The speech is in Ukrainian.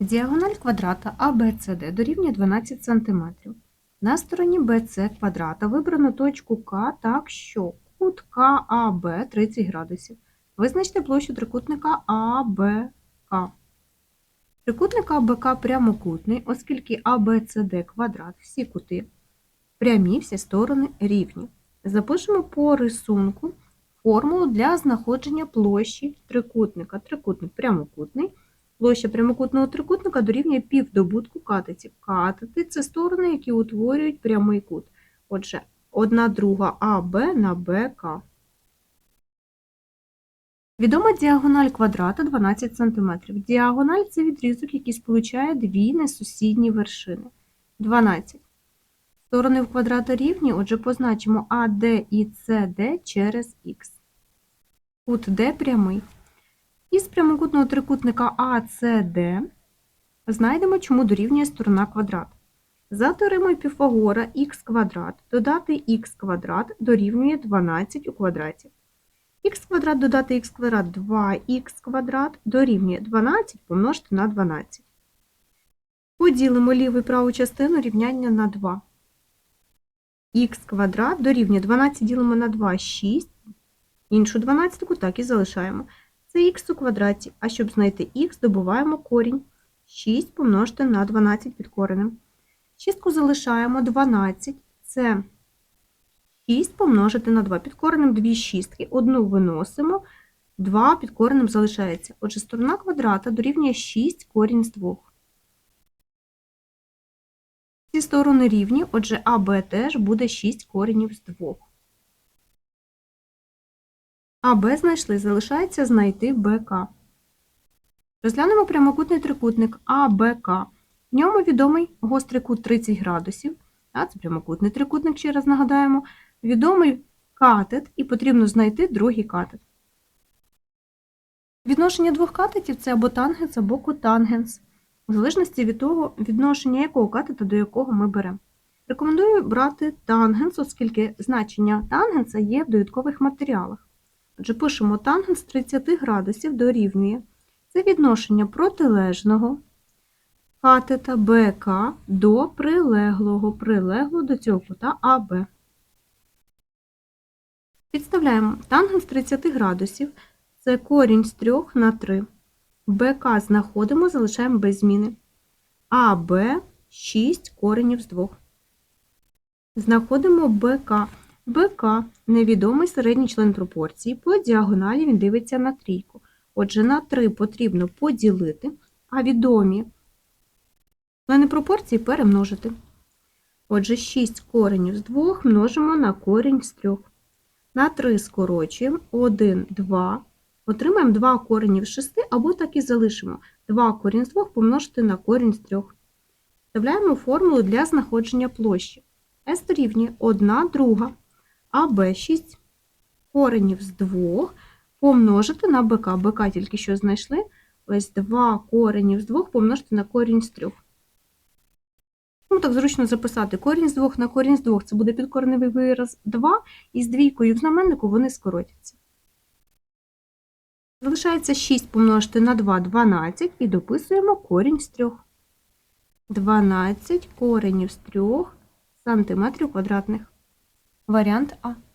Діагональ квадрата ABCD дорівнює 12 см. На стороні BC квадрата вибрано точку К так, що кут КАБ 30 градусів. Визначте площу трикутника АБК. Трикутник АБК прямокутний, оскільки ABCD квадрат, всі кути прямі, всі сторони рівні. Запишемо по рисунку формулу для знаходження площі трикутника. Трикутник прямокутний. Площа прямокутного трикутника дорівнює півдобутку катетів. Катети – це сторони, які утворюють прямий кут. Отже, 1 друга АБ на БК. Відома діагональ квадрата 12 см. Діагональ – це відрізок, який сполучає дві несусідні вершини. 12. Сторони в квадрата рівні, отже, позначимо АД і СД через х. Кут Д прямий. Із прямокутного трикутника ACD знайдемо, чому дорівнює сторона квадрат. За теоремою Піфагора х квадрат додати х квадрат дорівнює 12 у квадраті. х квадрат додати х квадрат 2х квадрат дорівнює 12 помножити на 12. Поділимо ліву і праву частину рівняння на 2. х квадрат дорівнює 12 ділимо на 2 – 6. Іншу 12 так і залишаємо. Це х у квадраті, а щоб знайти х, добуваємо корінь. 6 помножити на 12 під коренем. Шістку залишаємо 12. Це 6 помножити на 2 під коренем 2 шістки. Одну виносимо, 2 під коренем залишається. Отже, сторона квадрата дорівнює 6 корінь з 2. Ці сторони рівні, отже, АБ теж буде 6 коренів з 2. АБ знайшли, залишається знайти БК. Розглянемо прямокутний трикутник АБК. В ньому відомий гострий кут 30 градусів. А, це прямокутний трикутник, ще раз нагадаємо. Відомий катет, і потрібно знайти другий катет. Відношення двох катетів це або тангенс, або котангенс, в залежності від того, відношення якого катета до якого ми беремо. Рекомендую брати тангенс, оскільки значення тангенса є в довідкових матеріалах. Отже, пишемо тангенс 30 градусів дорівнює. Це відношення протилежного катета БК до прилеглого, прилеглого до цього кута АБ. Підставляємо тангенс 30 градусів. Це корінь з 3 на 3. БК знаходимо, залишаємо без зміни. АБ 6 коренів з 2. Знаходимо БК. БК невідомий середній член пропорції. По діагоналі він дивиться на трійку. Отже, на 3 потрібно поділити, а відомі члени пропорції перемножити. Отже, 6 коренів з 2 множимо на корінь з 3. На 3 скорочуємо 1, 2. Отримаємо 2 коренів з 6, або так і залишимо. 2 корінь з 2 помножити на корінь з 3. Вставляємо формулу для знаходження площі. S дорівнює 1 друга. АБ 6 коренів з 2 помножити на БК. БК тільки що знайшли. Ось 2 коренів з 2 помножити на корінь з 3. Ну, так зручно записати корінь з 2 на корінь з 2. Це буде підкореневий вираз 2, і з двійкою в знаменнику вони скоротяться. Залишається 6 помножити на 2 – 12 і дописуємо корінь з 3. 12 коренів з 3 сантиметрів квадратних. Варіант А.